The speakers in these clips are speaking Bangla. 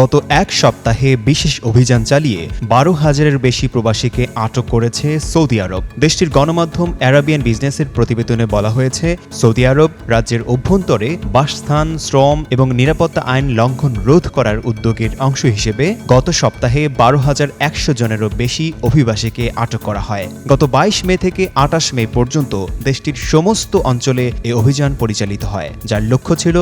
গত এক সপ্তাহে বিশেষ অভিযান চালিয়ে বারো হাজারের বেশি প্রবাসীকে আটক করেছে সৌদি আরব। দেশটির গণমাধ্যম অ্যারাবিয়ান বিজনেসের প্রতিবেদনে বলা হয়েছে, সৌদি আরব রাজ্যের অভ্যন্তরে বাসস্থান, শ্রম এবং নিরাপত্তা আইন লঙ্ঘন রোধ করার উদ্যোগের অংশ হিসেবে গত সপ্তাহে বারো হাজার একশো জনেরও বেশি অভিবাসীকে আটক করা হয়। গত বাইশ মে থেকে আটাশ মে পর্যন্ত দেশটির সমস্ত অঞ্চলে এ অভিযান পরিচালিত হয়, যার লক্ষ্য ছিল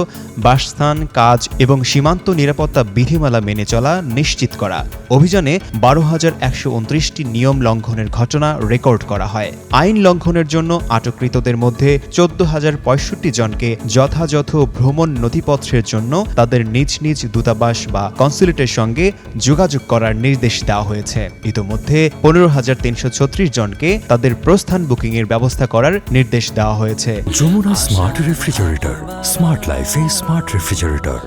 বাসস্থান, কাজ এবং সীমান্ত নিরাপত্তা বিধিমালা মেনে চলা নিশ্চিত করা। অভিযানে বারো হাজার একশো উনত্রিশটি নিয়ম লঙ্ঘনের ঘটনা রেকর্ড করা হয়। আইন লঙ্ঘনের জন্য আটককৃতদের মধ্যে চোদ্দ হাজার পঁয়ষট্টি জনকে যথাযথ ভ্রমণ নথিপত্রের জন্য তাদের নিজ নিজ দূতাবাস বা কনসুলেটের সঙ্গে যোগাযোগ করার নির্দেশ দেওয়া হয়েছে। ইতোমধ্যে পনেরো হাজার তিনশো ছত্রিশ জনকে তাদের প্রস্থান বুকিংয়ের ব্যবস্থা করার নির্দেশ দেওয়া হয়েছে। যমুনা স্মার্ট রেফ্রিজারেটর স্মার্ট লাইফে স্মার্ট রেফ্রিজারেটর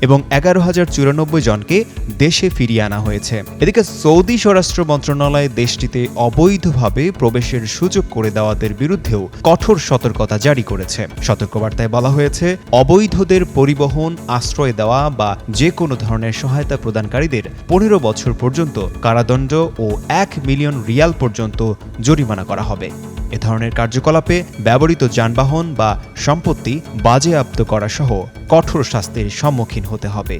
এবং এগারো হাজার চুরানব্বই জনকে দেশে ফিরিয়ে আনা হয়েছে। এদিকে সৌদি স্বরাষ্ট্র মন্ত্রণালয় দেশটিতে অবৈধভাবে প্রবেশের সুযোগ করে দেওয়াদের বিরুদ্ধেও কঠোর সতর্কতা জারি করেছে। সতর্কবার্তায় বলা হয়েছে, অবৈধদের পরিবহন, আশ্রয় দেওয়া বা যে কোনো ধরনের সহায়তা প্রদানকারীদের পনেরো বছর পর্যন্ত কারাদণ্ড ও এক মিলিয়ন রিয়াল পর্যন্ত জরিমানা করা হবে। এ ধরনের কার্যকলাপে ব্যবহৃত যানবাহন বা সম্পত্তি বাজেয়াপ্ত করা সহ কঠোর শাস্তির সম্মুখীন হতে হবে।